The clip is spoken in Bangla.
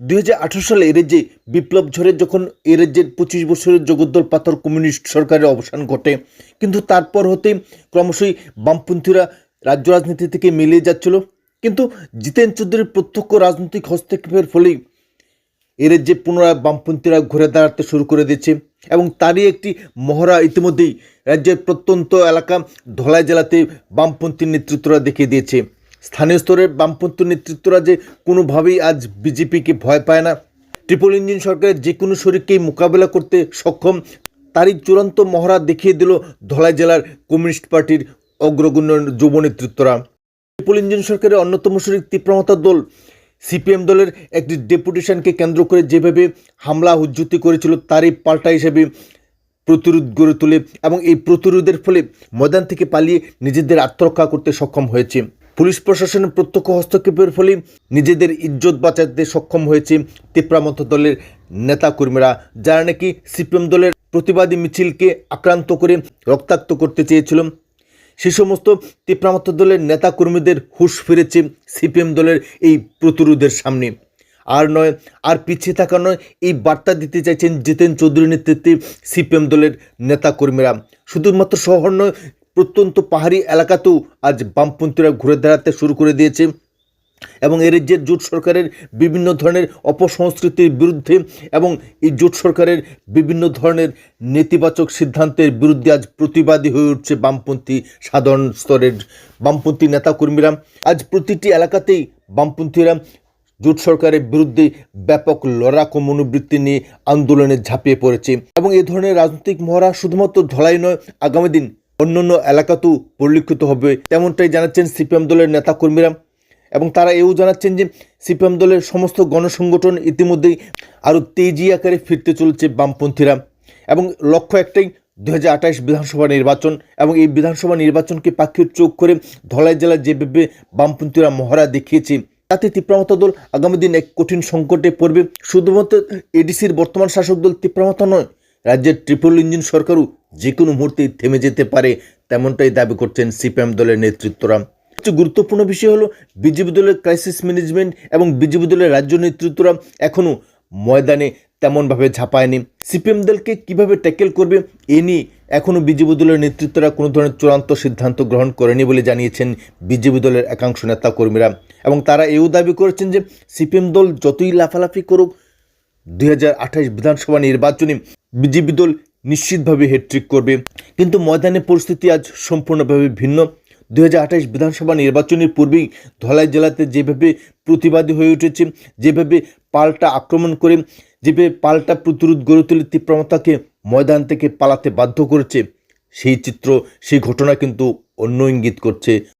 দুই হাজার আঠেরো সালে এর যে বিপ্লব ঝড়ে যখন এ রাজ্যের পঁচিশ বছরের জগদ্দল পাথর কমিউনিস্ট সরকারের অবসান ঘটে। কিন্তু তারপর হতে ক্রমশই বামপন্থীরা রাজ্য রাজনীতি থেকে মিলিয়ে যাচ্ছিল। কিন্তু জিতেন চৌধুরীর প্রত্যক্ষ রাজনৈতিক হস্তক্ষেপের ফলেই এর যে পুনরায় বামপন্থীরা ঘুরে দাঁড়াতে শুরু করে দিয়েছে এবং তারই একটি মহড়া ইতিমধ্যেই রাজ্যের প্রত্যন্ত এলাকা ধলাই জেলাতে বামপন্থী নেতৃত্বরা দেখিয়ে দিয়েছে। স্থানীয় স্তরের বামপন্থী নেতৃত্বরা যে কোনোভাবেই আজ বিজেপিকে ভয় পায় না। ট্রিপল ইঞ্জিন সরকারের যে কোনো শরীরকেই মোকাবেলা করতে সক্ষম, তারই চূড়ান্ত মহড়া দেখিয়ে দিল ধলাই জেলার কমিউনিস্ট পার্টির অগ্রগণ্য যুব নেতৃত্বরা। ট্রিপল ইঞ্জিন সরকারের অন্যতম শরিক তীব্রমতা দল, সিপিএম দলের একটি ডেপুটেশনকে কেন্দ্র করে যেভাবে হামলা হুজ্জুতি করেছিল, তারই পাল্টা হিসেবে প্রতিরোধ গড়ে তোলে এবং এই প্রতিরোধের ফলে ময়দান থেকে পালিয়ে নিজেদের আত্মরক্ষা করতে সক্ষম হয়েছে। পুলিশ প্রশাসনের প্রত্যক্ষ হস্তক্ষেপের ফলে নিজেদের ইজ্জত বাঁচাতে সক্ষম হয়েছে তিপ্রামত দলের নেতাকর্মীরা, যারা নাকি সিপিএম দলের প্রতিবাদী মিছিলকে আক্রান্ত করে রক্তাক্ত করতে চেয়েছিল। সে সমস্ত তিপ্রামত দলের নেতাকর্মীদের হুঁশ ফিরেছে সিপিএম দলের এই প্রতিরোধের সামনে। আর নয়, আর পিছিয়ে থাকা নয়, এই বার্তা দিতে চাইছেন জিতেন চৌধুরী নেতৃত্বে সিপিএম দলের নেতাকর্মীরা। শুধুমাত্র শহর নয় প্রত্যন্ত পাহাড়ি এলাকাতেও আজ বামপন্থীরা ঘুরে দাঁড়াতে শুরু করে দিয়েছে এবং এর যে জোট সরকারের বিভিন্ন ধরনের অপসংস্কৃতির বিরুদ্ধে এবং এই জোট সরকারের বিভিন্ন ধরনের নেতিবাচক সিদ্ধান্তের বিরুদ্ধে আজ প্রতিবাদী হয়ে উঠছে বামপন্থী সাধারণ স্তরের বামপন্থী নেতাকর্মীরা। আজ প্রতিটি এলাকাতেই বামপন্থীরা জোট সরকারের বিরুদ্ধে ব্যাপক লড়াকু মনোবৃত্তি নিয়ে আন্দোলনে ঝাঁপিয়ে পড়েছে এবং এই ধরনের রাজনৈতিক মহড়া শুধুমাত্র ধলাই নয়, আগামী দিন অন্যান্য এলাকাতেও পরিলক্ষিত হবে। তেমনটাই জানাচ্ছেন সিপিএম দলের নেতাকর্মীরা এবং তারা এও জানাচ্ছেন যে সিপিএম দলের সমস্ত গণসংগঠন ইতিমধ্যেই আরও তেজি আকারে ফিরতে চলেছে বামপন্থীরা এবং লক্ষ্য একটাই দু বিধানসভা নির্বাচন এবং এই বিধানসভা নির্বাচনকে পাখির চোখ করে ধলাই জেলায় যেভাবে বামপন্থীরা মহড়া দেখিয়েছে, তাতে তিপ্রামতা দল আগামী দিন এক কঠিন সংকটে পড়বে। শুধুমাত্র এডিসির বর্তমান শাসক দল তিপ্রামতা নয় রাজ্যের ট্রিপল ইঞ্জিন সরকারও যে কোনো মুহূর্তেই থেমে যেতে পারে, তেমনটাই দাবি করছেন সিপিএম দলের নেতৃত্বরা। সবচেয়ে গুরুত্বপূর্ণ বিষয় হলো বিজেপি দলের ক্রাইসিস ম্যানেজমেন্ট এবং বিজেপি দলের রাজ্য নেতৃত্বরা এখনও ময়দানে তেমনভাবে ঝাঁপায়নি। সিপিএম দলকে কীভাবে ট্যাকেল করবে, এ নিয়ে এখনও বিজেপি দলের নেতৃত্বরা কোনো ধরনের চূড়ান্ত সিদ্ধান্ত গ্রহণ করেনি বলে জানিয়েছেন বিজেপি দলের একাংশ নেতা কর্মীরা এবং তারা এও দাবি করেছেন যে সিপিএম দল যতই লাফালাফি করুক, দুই হাজার আঠাশ বিধানসভা নির্বাচনে বিজেপি দল নিশ্চিতভাবে হ্যাট্রিক করবে। কিন্তু ময়দানের পরিস্থিতি আজ সম্পূর্ণভাবে ভিন্ন। দু হাজার আঠাশ বিধানসভা নির্বাচনের পূর্বেই ধলাই জেলাতে যেভাবে প্রতিবাদী হয়ে উঠেছে, যেভাবে পাল্টা আক্রমণ করে, যেভাবে পাল্টা প্রতিরোধ গড়ে তুলে তীব্রমতাকে ময়দান থেকে পালাতে বাধ্য করেছে, সেই চিত্র, সেই ঘটনা কিন্তু অন্য ইঙ্গিত করছে।